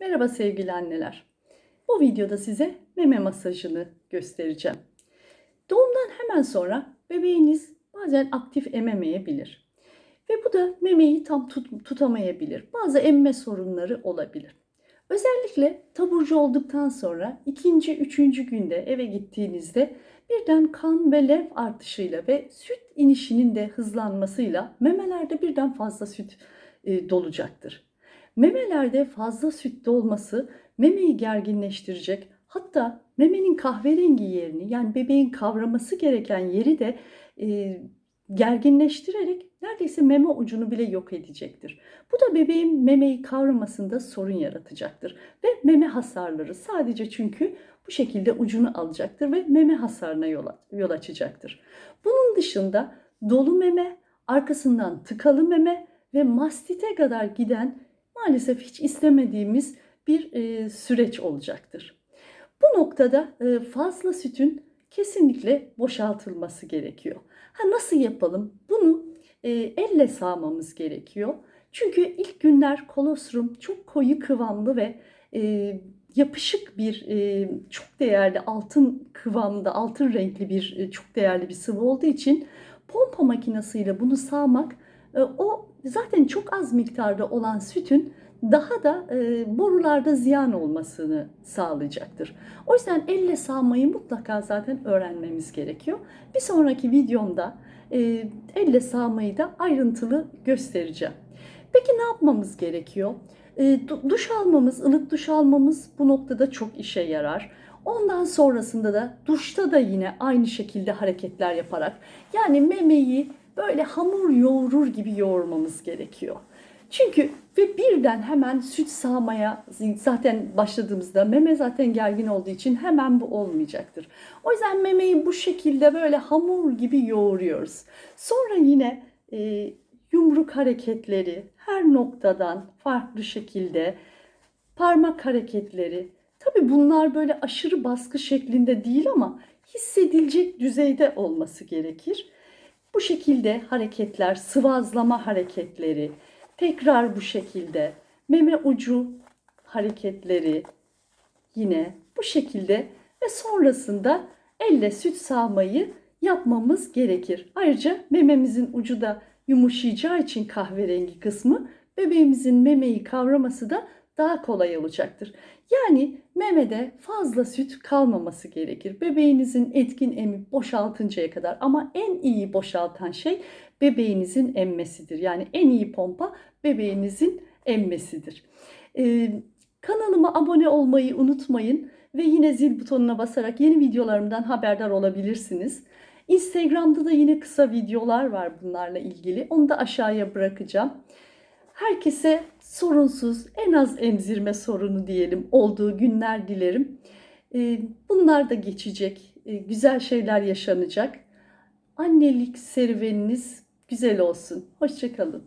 Merhaba sevgili anneler. Bu videoda size meme masajını göstereceğim. Doğumdan hemen sonra bebeğiniz bazen aktif ememeyebilir. Ve bu da memeyi tam tut- tutamayabilir. Bazı emme sorunları olabilir. Özellikle taburcu olduktan sonra ikinci, üçüncü günde eve gittiğinizde birden kan ve lenf artışıyla ve süt inişinin de hızlanmasıyla memelerde birden fazla süt e, dolacaktır. Memelerde fazla süt dolması memeyi gerginleştirecek. Hatta memenin kahverengi yerini yani bebeğin kavraması gereken yeri de e, gerginleştirerek neredeyse meme ucunu bile yok edecektir. Bu da bebeğin memeyi kavramasında sorun yaratacaktır. Ve meme hasarları sadece çünkü bu şekilde ucunu alacaktır ve meme hasarına yol, yol açacaktır. Bunun dışında dolu meme, arkasından tıkalı meme ve mastite kadar giden maalesef hiç istemediğimiz bir e, süreç olacaktır. Bu noktada e, fazla sütün kesinlikle boşaltılması gerekiyor. Ha nasıl yapalım? Bunu e, elle sağmamız gerekiyor. Çünkü ilk günler kolostrum çok koyu kıvamlı ve e, yapışık bir e, çok değerli altın kıvamda altın renkli bir e, çok değerli bir sıvı olduğu için pompa makinesiyle bunu sağmak o zaten çok az miktarda olan sütün daha da e, borularda ziyan olmasını sağlayacaktır. O yüzden elle sağmayı mutlaka zaten öğrenmemiz gerekiyor. Bir sonraki videomda e, elle sağmayı da ayrıntılı göstereceğim. Peki ne yapmamız gerekiyor? E, du- duş almamız, ılık duş almamız bu noktada çok işe yarar. Ondan sonrasında da duşta da yine aynı şekilde hareketler yaparak yani memeyi böyle hamur yoğurur gibi yoğurmamız gerekiyor. Çünkü ve birden hemen süt sağmaya zaten başladığımızda meme zaten gergin olduğu için hemen bu olmayacaktır. O yüzden memeyi bu şekilde böyle hamur gibi yoğuruyoruz. Sonra yine e, yumruk hareketleri her noktadan farklı şekilde parmak hareketleri. Tabii bunlar böyle aşırı baskı şeklinde değil ama hissedilecek düzeyde olması gerekir. Bu şekilde hareketler, sıvazlama hareketleri, tekrar bu şekilde meme ucu hareketleri yine bu şekilde ve sonrasında elle süt sağmayı yapmamız gerekir. Ayrıca mememizin ucu da yumuşayacağı için kahverengi kısmı bebeğimizin memeyi kavraması da daha kolay olacaktır. Yani memede fazla süt kalmaması gerekir. Bebeğinizin etkin emip boşaltıncaya kadar ama en iyi boşaltan şey bebeğinizin emmesidir. Yani en iyi pompa bebeğinizin emmesidir. Ee, kanalıma abone olmayı unutmayın ve yine zil butonuna basarak yeni videolarımdan haberdar olabilirsiniz. Instagram'da da yine kısa videolar var bunlarla ilgili. Onu da aşağıya bırakacağım. Herkese sorunsuz, en az emzirme sorunu diyelim olduğu günler dilerim. Ee, Bunlar da geçecek, ee, güzel şeyler yaşanacak. Annelik serüveniniz güzel olsun. Hoşçakalın.